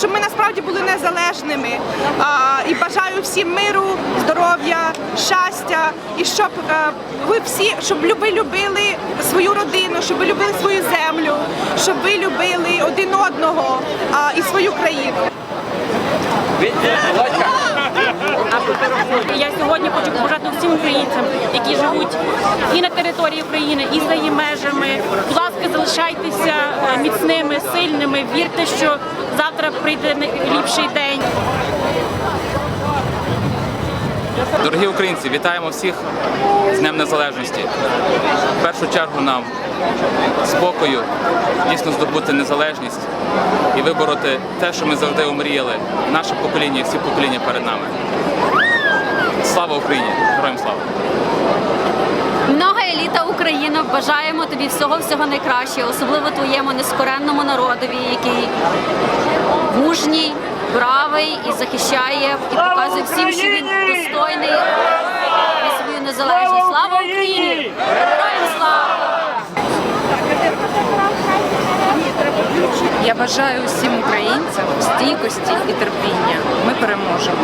щоб ми насправді були незалежними. І бажаю всім миру, здоров'я, щастя, і щоб е, ви всі, щоб ви любили свою родину, щоб ви любили свою землю, щоб ви любили один одного і свою країну. Я сьогодні хочу побажати всім українцям, які живуть і на території України, і за її межами. Будь ласка, залишайтеся е, міцними, сильними. Вірте, що завтра прийде ліпший день. Дорогі українці, вітаємо всіх з Днем Незалежності. В першу чергу нам спокою, дійсно здобути незалежність і вибороти те, що ми завжди омріяли. Наше покоління і всі покоління перед нами. Слава Україні! Героям слава! Бажаємо тобі всього всього найкращого, особливо твоєму нескоренному народові, який мужній, бравий і захищає, і показує всім, що він достойний і свою незалежність. Слава Україні! Героям слава! Я бажаю усім українцям стійкості і терпіння. Ми переможемо.